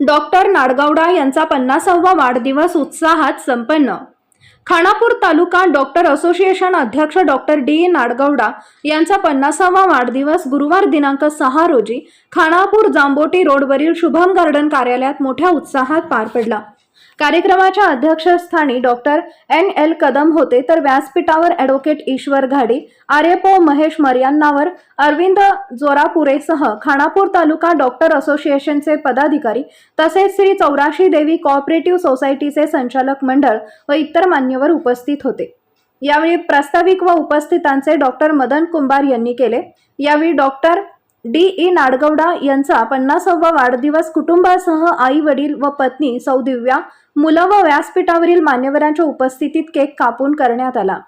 Doctor Nadgouda यांचा पन्नासावा वाढदिवस उत्साहात संपन्न. खानापूर तालुका डॉक्टर असोसिएशन अध्यक्ष डॉक्टर डी नाडगौडा यांचा पन्नासावा वाढदिवस गुरुवार दिनांक सहा रोजी खानापूर जांबोटी रोडवरील शुभम गार्डन कार्यालयात मोठ्या उत्साहात पार पडला. कार्यक्रमाच्या अध्यक्षस्थानी डॉक्टर एन. एल. कदम होते तर व्यासपीठावर ॲडव्होकेट ईश्वर घाडी आर्यपो महेश मर्यांनावर अरविंद जोरापुरेसह खानापूर तालुका डॉक्टर असोसिएशनचे पदाधिकारी तसेच श्री चौराशी देवी कॉपरेटिव्ह सोसायटीचे संचालक मंडळ व इतर मान्यवर उपस्थित होते. यावेळी प्रास्ताविक व उपस्थितांचे डॉक्टर मदन कुंभार यांनी केले. यावेळी डॉक्टर डी. ई. नाडगौडा यांचा पन्नासावा वाढदिवस कुटुंबासह आई वडील व पत्नी सौ दिव्या मुलं व व्यासपीठावरील मान्यवरांच्या उपस्थितीत केक कापून करण्यात आला.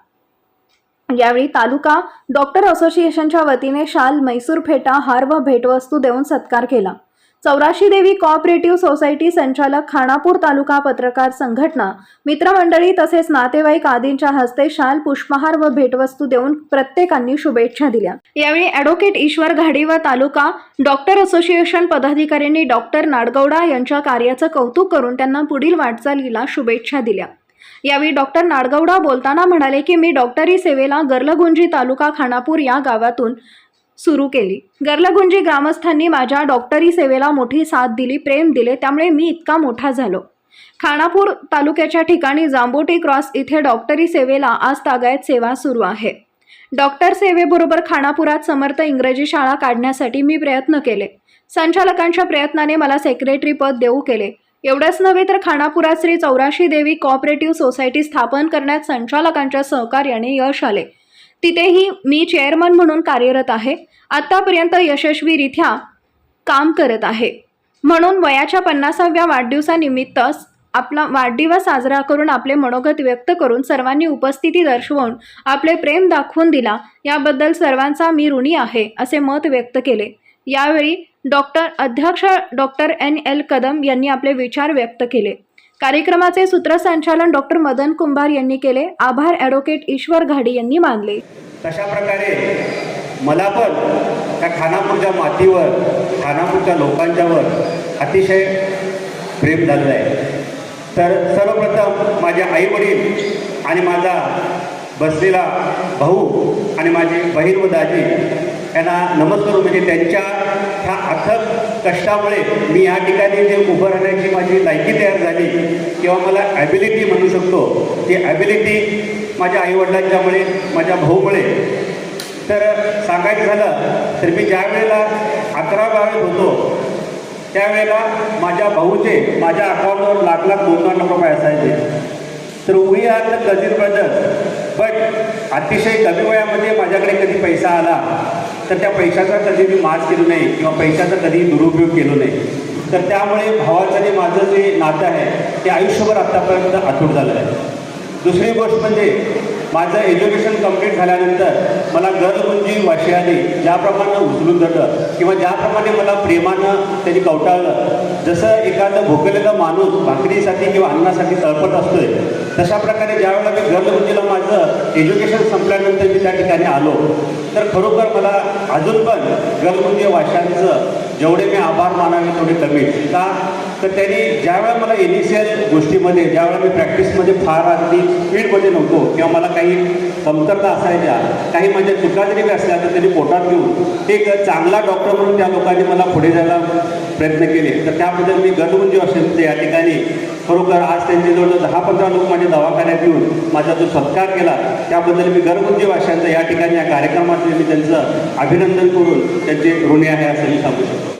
यावेळी तालुका डॉक्टर असोसिएशनच्या वतीने शाल मैसूर फेटा हार व भेटवस्तू देऊन सत्कार केला. चौराशी देवी कॉपरेटिव्ह सोसायटी संचालक खानापूर तालुका पत्रकार संघटना मित्रमंडळी तसेच नातेवाईक आदींच्या हस्ते शाल पुष्पहार व भेटवस्तू देऊन प्रत्येकांनी शुभेच्छा दिल्या. यावेळी ॲडव्होकेट ईश्वर घाडी व तालुका डॉक्टर असोसिएशन पदाधिकाऱ्यांनी डॉक्टर नाडगौडा यांच्या कार्याचं कौतुक करून त्यांना पुढील वाटचालीला शुभेच्छा दिल्या. यावेळी डॉक्टर नाडगौडा बोलताना म्हणाले की मी डॉक्टरी सेवेला गर्लगुंजी तालुका खानापूर या गावातून सुरू केली. गर्लगुंजी ग्रामस्थांनी माझ्या डॉक्टरी सेवेला मोठी साथ दिली प्रेम दिले त्यामुळे मी इतका मोठा झालो. खानापूर तालुक्याच्या ठिकाणी जांबोटी क्रॉस इथे डॉक्टरी सेवेला आज तागायत सेवा सुरू आहे. डॉक्टर सेवेबरोबर खानापुरात समर्थ इंग्रजी शाळा काढण्यासाठी मी प्रयत्न केले. संचालकांच्या प्रयत्नाने मला सेक्रेटरी पद देऊ केले. एवढंच नव्हे तर खानापुरात श्री चौराशी देवी कॉपरेटिव्ह सोसायटी स्थापन करण्यात संचालकांच्या सहकार्याने यश आले. तिथेही मी चेअरमन म्हणून कार्यरत आहे. आत्तापर्यंत यशस्वीरित्या काम करत आहे. म्हणून वयाच्या पन्नासाव्या वाढदिवसानिमित्तच आपला वाढदिवस साजरा करून आपले मनोगत व्यक्त करून सर्वांनी उपस्थिती दर्शवून आपले प्रेम दाखवून दिला. याबद्दल सर्वांचा मी ऋणी आहे असे मत व्यक्त केले. यावेळी डॉक्टर अध्यक्ष डॉक्टर एन एल कदम यांनी आपले विचार व्यक्त केले. कार्यक्रमाचे सूत्रसंचालन डॉक्टर मदन कुंभार यांनी केले. आभार ॲडव्होकेट ईश्वर घाडी यांनी मानले. तशा प्रकारे मला पण त्या खानापूरच्या मातीवर खानापूरच्या लोकांच्यावर अतिशय प्रेम झालेलं आहे. तर सर्वप्रथम माझे आईवडील आणि माझा बसलेला भाऊ आणि माझी बहीण व दाजी यांना नमस्कार म्हणजे त्यांच्या ह्या अथक कष्टामुळे मी या ठिकाणी जे उभं राहण्याची माझी लायकी तयार झाली किंवा मला ॲबिलिटी म्हणू शकतो ती ॲबिलिटी माझ्या आईवडिलांच्यामुळे माझ्या भाऊमुळे. तर सांगायचं झालं तर मी ज्या वेळेला अकरा बारावीत होतो त्यावेळेला माझ्या भाऊचे माझ्या अकाउंटवर लाख लाख दोन दोन लाख रुपये असायचे. तर we are the cousin brothers but अतिशय कमी वयामध्ये माझ्याकडे कधी पैसा आला. तर त्या पैशाचा कधी मी माज केलो नाही किंवा पैशाचा कधीही दुरुपयोग केलो नाही. तर त्यामुळे भावाचं आणि माझं जे नातं आहे ते आयुष्यभर आत्तापर्यंत अतूट झालं आहे. दुसरी गोष्ट म्हणजे माझं एज्युकेशन कंप्लीट झाल्यानंतर मला गरगुंजी वाशियाने ज्याप्रमाणे उचलून धरलं किंवा ज्याप्रमाणे मला प्रेमानं त्यांनी कवटाळलं जसं एखादं भोकलेलं माणूस भाकरीसाठी किंवा अन्नासाठी तळपत असतोय तशा प्रकारे ज्यावेळेला मी गरगुंजीला माझं एज्युकेशन संपल्यानंतर मी त्या ठिकाणी आलो. तर खरोखर मला अजून पण गरगुंजी वाशांचं जेवढे मी आभार मानावे तेवढे कमी. का? तर त्यांनी ज्यावेळेला मला इनिशियल गोष्टीमध्ये ज्यावेळेला मी प्रॅक्टिसमध्ये फार अगदी स्पीडमध्ये नव्हतो किंवा मला काही कमतरता असायच्या काही माझ्या चुका जरी असल्या तर त्यांनी पोटात घेऊन एक चांगला डॉक्टर म्हणून त्या लोकांनी मला पुढे जायला प्रयत्न केले. तर त्याबद्दल मी गर्दगुंजी असेल या ठिकाणी खरोखर आज त्यांच्याजवळ दहा पंधरा लोक माझ्या दवाखान्यात येऊन माझा जो सत्कार केला त्याबद्दल मी गर्भुंजी भाषांचं या ठिकाणी या कार्यक्रमात मी त्यांचं अभिनंदन करून त्यांचे ऋणी आहे असं मी सांगू शकतो.